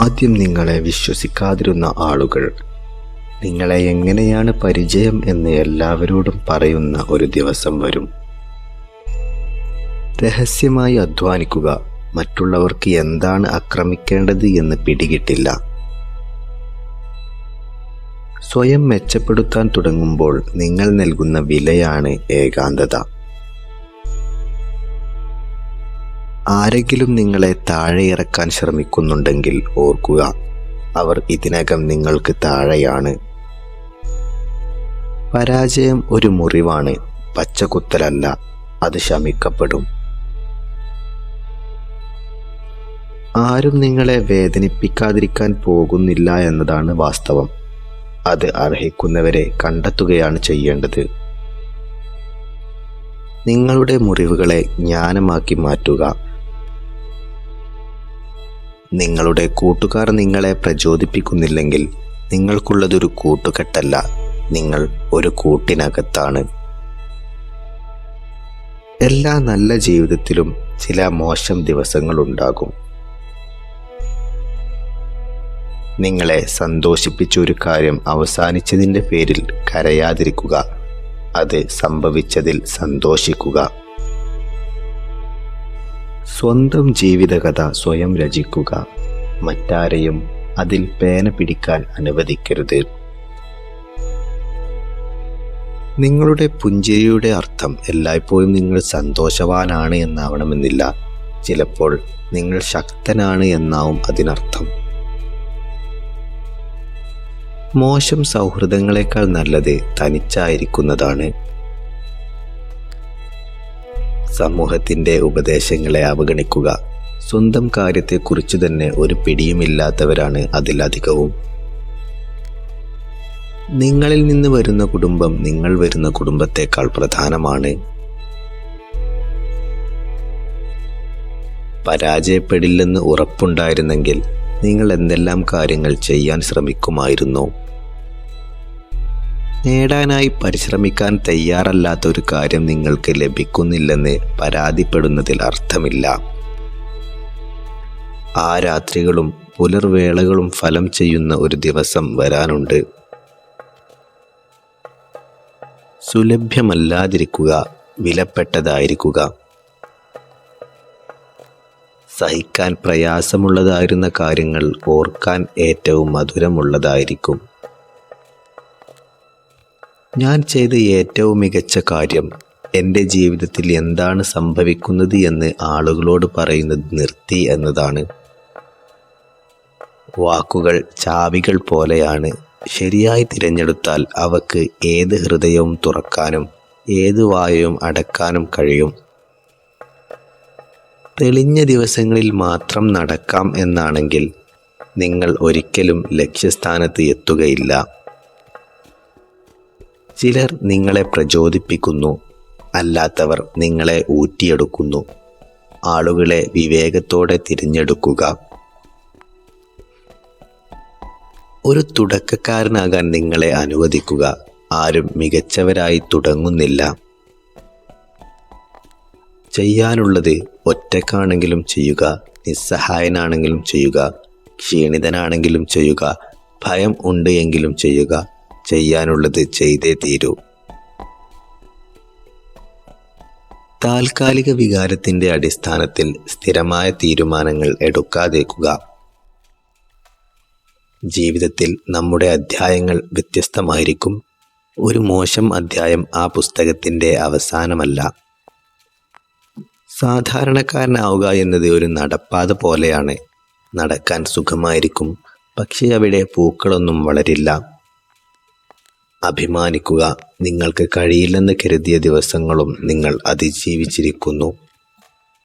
ആദ്യം നിങ്ങളെ വിശ്വസിക്കാതിരുന്ന ആളുകൾ. നിങ്ങളെ എങ്ങനെയാണ് പരിചയം എന്ന് എല്ലാവരോടും പറയുന്ന ഒരു ദിവസം വരും. രഹസ്യമായി അധ്വാനിക്കുക. മറ്റുള്ളവർക്ക് എന്താണ് ആക്രമിക്കേണ്ടത് എന്ന് പിടികിട്ടില്ല. സ്വയം മെച്ചപ്പെടുത്താൻ തുടങ്ങുമ്പോൾ നിങ്ങൾ നൽകുന്ന വിലയാണ് ഏകാന്തത. ആരെങ്കിലും നിങ്ങളെ താഴെ ഇറക്കാൻ ശ്രമിക്കുന്നുണ്ടെങ്കിൽ ഓർക്കുക അവർ ഇതിനകം നിങ്ങൾക്ക് താഴെയാണ്. പരാജയം ഒരു മുറിവാണ് പച്ചകുത്തലല്ല അത് ശമിക്കപ്പെടും. ആരും നിങ്ങളെ വേദനിപ്പിക്കാതിരിക്കാൻ പോകുന്നില്ല എന്നതാണ് വാസ്തവം. അത് അർഹിക്കുന്നവരെ കണ്ടെത്തുകയാണ് ചെയ്യേണ്ടത്. നിങ്ങളുടെ മുറിവുകളെ ജ്ഞാനമാക്കി മാറ്റുക നിങ്ങളുടെ കൂട്ടുകാർ നിങ്ങളെ പ്രചോദിപ്പിക്കുന്നില്ലെങ്കിൽ നിങ്ങൾക്കുള്ളതൊരു കൂട്ടുകെട്ടല്ല നിങ്ങൾ ഒരു കൂട്ടിനകത്താണ്. എല്ലാ നല്ല ജീവിതത്തിലും ചില മോശം ദിവസങ്ങളുണ്ടാകും. നിങ്ങളെ സന്തോഷിപ്പിച്ച ഒരു കാര്യം അവസാനിച്ചതിന്റെ പേരിൽ കരയാതിരിക്കുക അത് സംഭവിച്ചതിൽ സന്തോഷിക്കുക. സ്വന്തം ജീവിതകഥ സ്വയം രചിക്കുക. മറ്റാരെയും അതിൽ പേന പിടിക്കാൻ അനുവദിക്കരുത്. നിങ്ങളുടെ പുഞ്ചിരിയുടെ അർത്ഥം എല്ലായ്പ്പോഴും നിങ്ങൾ സന്തോഷവാനാണ് എന്നാവണമെന്നില്ല. ചിലപ്പോൾ നിങ്ങൾ ശക്തനാണ് എന്നാവും അതിനർത്ഥം. മോശം സൗഹൃദങ്ങളെക്കാൾ നല്ലത് തനിച്ചായിരിക്കുന്നതാണ്. സമൂഹത്തിന്റെ ഉപദേശങ്ങളെ അവഗണിക്കുക. സ്വന്തം കാര്യത്തെക്കുറിച്ച് തന്നെ ഒരു പിടിയുമില്ലാത്തവരാണ് അതിലധികവും നിങ്ങളിൽ നിന്ന് വരുന്ന കുടുംബം നിങ്ങൾ വരുന്ന കുടുംബത്തേക്കാൾ പ്രധാനമാണ്. പരാജയപ്പെടില്ലെന്ന് ഉറപ്പുണ്ടായിരുന്നെങ്കിൽ നിങ്ങൾ എന്തെല്ലാം കാര്യങ്ങൾ ചെയ്യാൻ ശ്രമിക്കുമായിരുന്നു. നേടാനായി പരിശ്രമിക്കാൻ തയ്യാറല്ലാത്ത ഒരു കാര്യം നിങ്ങൾക്ക് ലഭിക്കുന്നില്ലെന്ന് പരാതിപ്പെടുന്നതിൽ അർത്ഥമില്ല. ആ രാത്രികളും പുലർവേളകളും ഫലം ചെയ്യുന്ന ഒരു ദിവസം വരാനുണ്ട്. സുലഭ്യമല്ലാതിരിക്കുക വിലപ്പെട്ടതായിരിക്കുക. സഹിക്കാൻ പ്രയാസമുള്ളതായിരുന്ന കാര്യങ്ങൾ ഓർക്കാൻ ഏറ്റവും മധുരമുള്ളതായിരിക്കും. ഞാൻ ചെയ്ത ഏറ്റവും മികച്ച കാര്യം എന്റെ ജീവിതത്തിൽ എന്താണ് സംഭവിക്കുന്നത് എന്ന് ആളുകളോട് പറയുന്നത് നിർത്തി എന്നതാണ്. വാക്കുകൾ ചാവികൾ പോലെയാണ്. ശരിയായി തിരഞ്ഞെടുത്താൽ അവക്ക് ഏത് ഹൃദയവും തുറക്കാനും ഏത് വായവും അടക്കാനും കഴിയും. തെളിഞ്ഞ ദിവസങ്ങളിൽ മാത്രം നടക്കാം എന്നാണെങ്കിൽ നിങ്ങൾ ഒരിക്കലും ലക്ഷ്യസ്ഥാനത്ത് എത്തുകയില്ല. ചിലർ നിങ്ങളെ പ്രചോദിപ്പിക്കുന്നു അല്ലാത്തവർ നിങ്ങളെ ഊറ്റിയെടുക്കുന്നു. ആളുകളെ വിവേകത്തോടെ തിരഞ്ഞെടുക്കുക. ഒരു തുടക്കക്കാരനാകാൻ നിങ്ങളെ അനുവദിക്കുക. ആരും മികച്ചവരായി തുടങ്ങുന്നില്ല. ചെയ്യാനുള്ളത് ഒറ്റക്കാണെങ്കിലും ചെയ്യുക നിസ്സഹായനാണെങ്കിലും ചെയ്യുക ക്ഷീണിതനാണെങ്കിലും ചെയ്യുക ഭയം ഉണ്ട് എങ്കിലും ചെയ്യുക. ചെയ്യാനുള്ളത് ചെയ്തേ തീരൂ. താൽക്കാലിക വികാരത്തിന്റെ അടിസ്ഥാനത്തിൽ സ്ഥിരമായ തീരുമാനങ്ങൾ എടുക്കാതേക്കുക. ജീവിതത്തിൽ നമ്മുടെ അധ്യായങ്ങൾ വ്യത്യസ്തമായിരിക്കും. ഒരു മോശം അധ്യായം ആ പുസ്തകത്തിന്റെ അവസാനമല്ല. സാധാരണക്കാരനാവുക എന്നത് ഒരു നടപ്പാത പോലെയാണ്. നടക്കാൻ സുഖമായിരിക്കും. പക്ഷേ അവിടെ പൂക്കളൊന്നും വളരില്ല. അഭിമാനിക്കുക. നിങ്ങൾക്ക് കഴിയില്ലെന്ന് കരുതിയ ദിവസങ്ങളും നിങ്ങൾ അതിജീവിച്ചിരിക്കുന്നു.